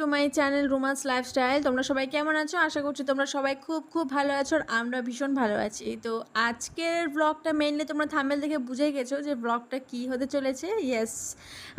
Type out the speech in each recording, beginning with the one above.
To my channel Rumas lifestyle তোমরা সবাই কেমন আছো? আশা করছি তোমরা সবাই খুব খুব ভালো আছো আর আমরা ভীষণ ভালো আছি। তো আজকের ব্লগটা মেনলি তোমরা থামেল দেখে বুঝে গেছো যে ব্লগটা কি হতে চলেছে। ইয়েস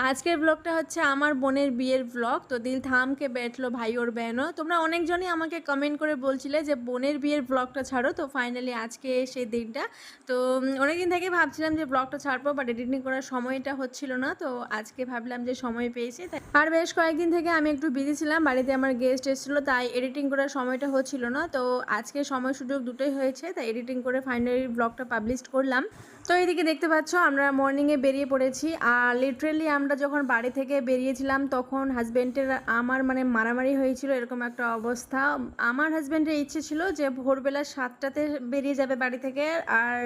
আজকের ব্লগটা হচ্ছে আমার বোনের বিয়ের ব্লগ তো দিল থামকে বেটলো ভাই ওর বেনো তোমরা অনেকজনই আমাকে কমেন্ট করে বলছিলে যে বোনের বিয়ের ব্লগটা ছাড়ো। তো ফাইনালি আজকে সেই দিনটা। তো অনেকদিন থেকে ভাবছিলাম যে ব্লগটা ছাড়বো বাট এডিটিং করার সময়টা হচ্ছিল না। তো আজকে ভাবলাম যে সময় পেয়েছি। আর বেশ কয়েকদিন থেকে আমি একটু ছিলাম বাড়িতে আমার গেস্ট এসেছিল, তাই এডিটিং করার সময়টা হচ্ছিল না। তো আজকে সময় সুযোগ দুটোই হয়েছে, তাই এডিটিং করে ফাইনালি ব্লগটা পাবলিশ করলাম। তো এইদিকে দেখতে পাচ্ছ, আমরা মর্নিংয়ে বেরিয়ে পড়েছি। আর লিটারেলি আমরা যখন বাড়ি থেকে বেরিয়েছিলাম, তখন হাজব্যান্ডের আমার মানে মারামারি হয়েছিল, এরকম একটা অবস্থা। আমার হাজব্যান্ডের ইচ্ছে ছিল যে ভোরবেলা সাতটাতে বেরিয়ে যাবে বাড়ি থেকে, আর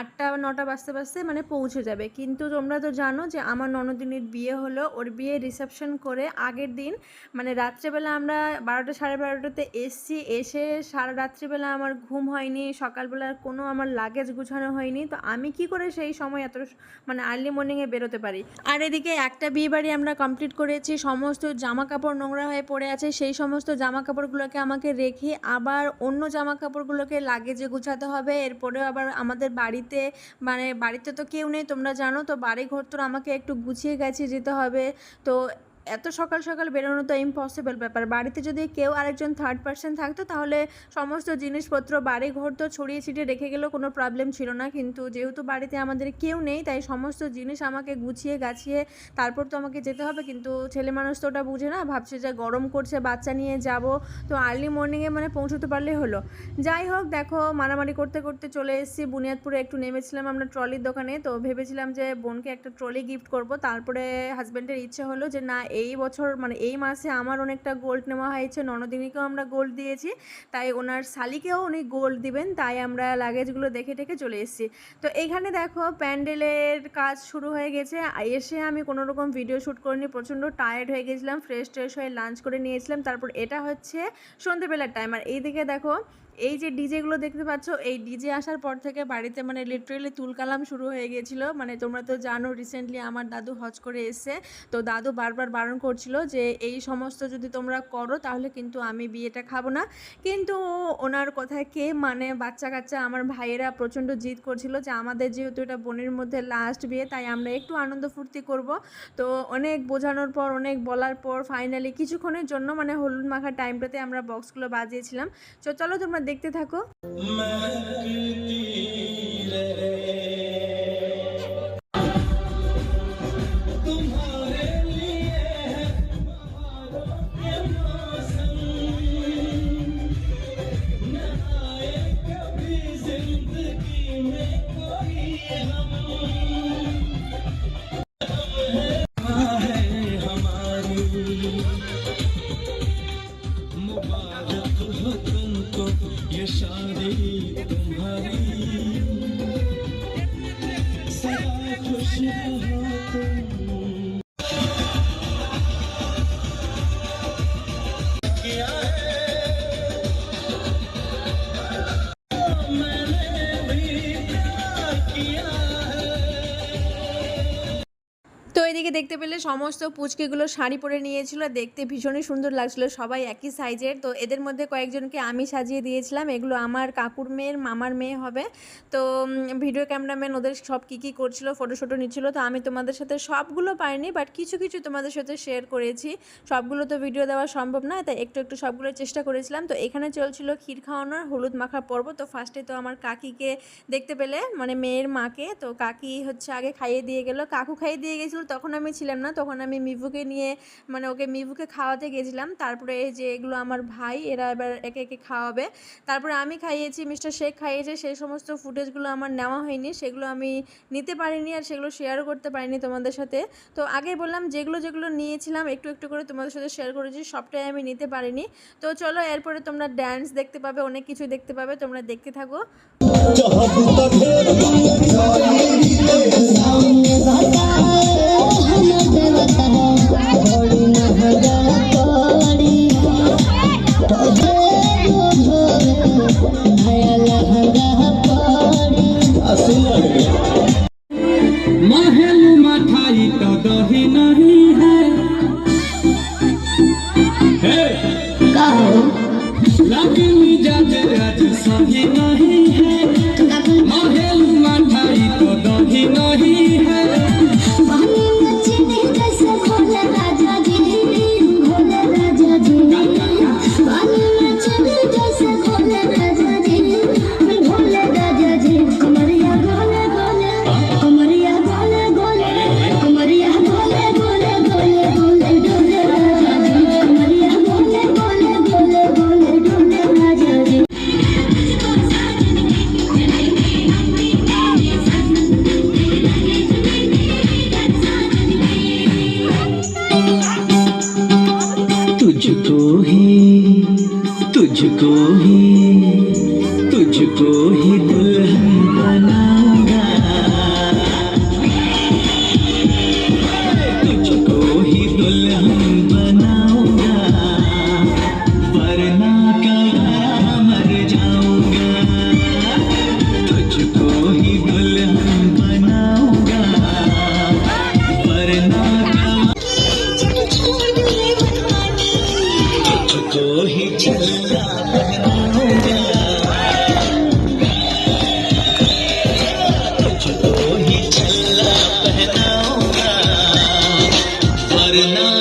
আটটা, নটা বাজতে বাজতে মানে পৌঁছে যাবে। কিন্তু তোমরা তো জানো যে আমার ননদিনীর বিয়ে হলো, ওর বিয়ে রিসেপশন করে আগের দিন। মানে রাত্রেবেলা আমরা বারোটা সাড়ে বারোটাতে এসছি, এসে সারা রাত্রিবেলা আমার ঘুম হয়নি, সকালবেলা কোনো আমার লাগেজ গুছানো হয়নি। তো আমি কি করে সেই সময় এত মানে আর্লি মর্নিংয়ে বেরোতে পারি? আর এদিকে একটা বিয়ে বাড়ি আমরা কমপ্লিট করেছি, সমস্ত জামা কাপড় নোংরা হয়ে পড়ে আছে, সেই সমস্ত জামা কাপড়গুলোকে আমাকে রেখে আবার অন্য জামা কাপড়গুলোকে লাগেজে গুছাতে হবে। এরপরেও আবার আমাদের বাড়িতে মানে বাড়িতে তো কেউ নেই, তোমরা জানো, তো বাড়ি ঘর তো আমাকে একটু গুছিয়ে গেছে যেতে হবে। তো এত সকাল সকাল বেরোনো তো ইম্পসিবল ব্যাপার। বাড়িতে যদি কেউ আরেকজন থার্ড পার্সন থাকতো, তাহলে সমস্ত জিনিসপত্র বাড়ি ঘর তো ছড়িয়ে ছিটিয়ে রেখে গেলেও কোনো প্রবলেম ছিল না। কিন্তু যেহেতু বাড়িতে আমাদের কেউ নেই, তাই সমস্ত জিনিস আমাকে গুছিয়ে গাছিয়ে তারপর তো আমাকে যেতে হবে। কিন্তু ছেলে মানুষ তো ওটা বুঝে না, ভাবছে যে গরম করছে, বাচ্চা নিয়ে যাব। তো আর্লি মর্নিংয়ে মানে পৌঁছতে পারলেই হলো। যাই হোক, দেখো মারামারি করতে করতে চলে এসেছি। বুনিয়াদপুরে একটু নেমেছিলাম আমরা ট্রলির দোকানে। তো ভেবেছিলাম যে বোনকে একটা ট্রলি গিফট করব। তারপরে হাজব্যান্ডের ইচ্ছে হলো যে না এই বছর মানে এই মাসে আমার অনেকটা গোল্ড নেওয়া হয়েছে, ননদিনীকেও আমরা গোল্ড দিয়েছি, তাই ওনার শালিকেও উনি গোল্ড দিবেন, তাই আমরা লাগেজগুলো দেখে টেকে চলে এসেছি। তো এইখানে দেখো প্যান্ডেলের কাজ শুরু হয়ে গেছে, এসে আমি কোনো রকম ভিডিও শ্যুট করিনি, প্রচণ্ড টায়ার্ড হয়ে গেছিলাম ফ্রেশ ট্রেশ হয়ে লাঞ্চ করে নিয়েছিলাম, তারপর এটা হচ্ছে সন্ধেবেলার টাইম আর এইদিকে দেখো এই যে ডিজেগুলো দেখতে পাচ্ছ, এই ডিজে আসার পর থেকে বাড়িতে মানে লিটারেলি তুলকালাম শুরু হয়ে গিয়েছিল। মানে তোমরা তো জানো রিসেন্টলি আমার দাদু হজ করে এসে তো দাদু বারবার বারণ করছিল যে, এই সমস্ত যদি তোমরা করো, তাহলে কিন্তু আমি বিয়েটা খাব না। কিন্তু ওনার কথায় কে মানে বাচ্চা কাচ্চা আমার ভাইয়েরা প্রচণ্ড জিদ করছিল যে, আমাদের যেহেতু এটা বোনের মধ্যে লাস্ট বিয়ে, তাই আমরা একটু আনন্দ ফুর্তি করব। তো অনেক বোঝানোর পর, অনেক বলার পর ফাইনালি কিছুক্ষণের জন্য মানে হলুদ মাখার টাইমটাতে আমরা বক্সগুলো বাজিয়েছিলাম। তো চলো তোমরা দেখতে থাকো। এদিকে দেখতে পেলে সমস্ত পুচকিগুলো শাড়ি পরে নিয়েছিল, দেখতে ভীষণই সুন্দর লাগছিল, সবাই একই সাইজের তো এদের মধ্যে কয়েকজনকে আমি সাজিয়ে দিয়েছিলাম, এগুলো আমার কাকুর মেয়ের মামার মেয়ে হবে। তো ভিডিও ক্যামেরাম্যান ওদের সব কী কী করছিল ফটো শটো নিচ্ছিল, তো আমি তোমাদের সাথে সবগুলো পারিনি বাট কিছু কিছু তোমাদের সাথে শেয়ার করেছি। সবগুলো তো ভিডিও দেওয়া সম্ভব না তাই একটু একটু সবগুলো চেষ্টা করেছিলাম। তো এখানে চলছিল ক্ষীর খাওয়ানোর হলুদ মাখা পর্ব, তো ফার্স্টে তো আমার কাকিকে দেখতে পেলে মানে মেয়ের মাকে, তো কাকি হচ্ছে আগে খাইয়ে দিয়ে গেল। কাকু খাইয়ে দিয়ে গেছিল, তখন আমি ছিলাম না তখন আমি মিভুকে নিয়ে মানে ওকে মিভুকে খাওয়াতে গেছিলাম। তারপরে এই যে এগুলো আমার ভাই এরা এবার একে একে খাওয়াবে। তারপরে আমি খাইয়েছি মিস্টার শেখ খাইয়েছে সেই সমস্ত ফুটেজগুলো আমার নেওয়া হয়নি সেগুলো আমি নিতে পারিনি আর সেগুলো শেয়ারও করতে পারিনি তোমাদের সাথে। তো আগে বললাম যেগুলো যেগুলো নিয়েছিলাম একটু একটু করে তোমাদের সাথে শেয়ার করেছি সবটাই আমি নিতে পারিনি। তো চলো এরপরে তোমরা ড্যান্স দেখতে পাবে অনেক কিছু দেখতে পাবে তোমরা দেখতে থাকো। तुझ्या दिवसाही नाही. Madinah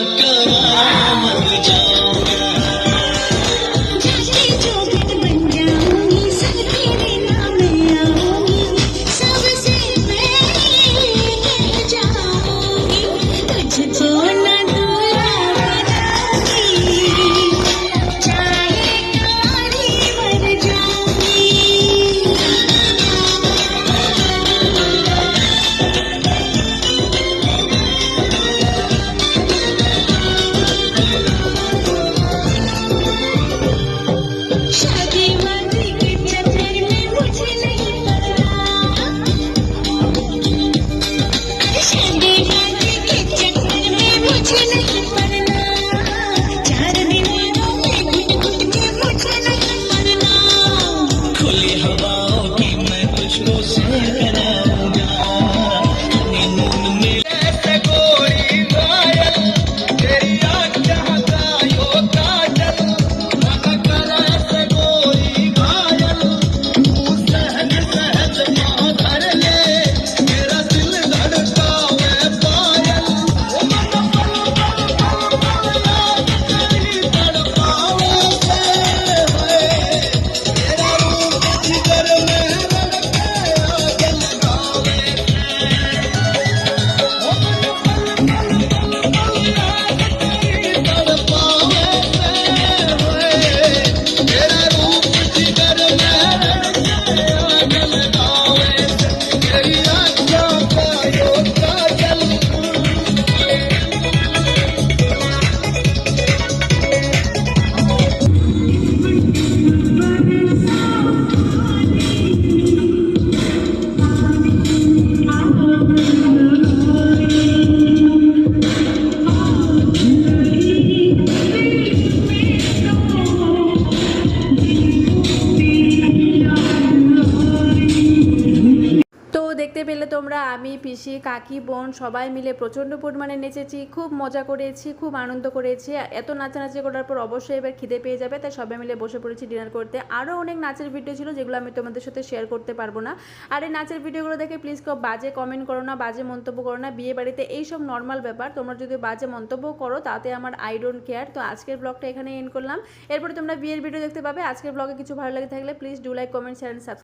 পিসি, কাকি, বোন সবাই মিলে প্রচণ্ড পরিমাণে নেচেছি, খুব মজা করেছি, খুব আনন্দ করেছি। এত নাচানাচি করার পর অবশ্যই এবার খিদে পেয়ে যাবে, তাই সবাই মিলে বসে পড়েছি ডিনার করতে। আরও অনেক নাচের ভিডিও ছিল যেগুলো আমি তোমাদের সাথে শেয়ার করতে পারব না। আর এই নাচের ভিডিওগুলো দেখে প্লিজ কেউ বাজে কমেন্ট করো না, বাজে মন্তব্য করো না। বিয়ে বাড়িতে এইসব নর্মাল ব্যাপার, তোমরা যদি বাজে মন্তব্য করো, তাতে আমার আই ডোন্ট কেয়ার তো আজকের ব্লগটা এখানে এন্ড করলাম। এরপরে তোমরা বিয়ের ভিডিও দেখতে পাবে। আজকের ব্লগে কিছু ভালো লাগে থাকলে please do like comment share subscribe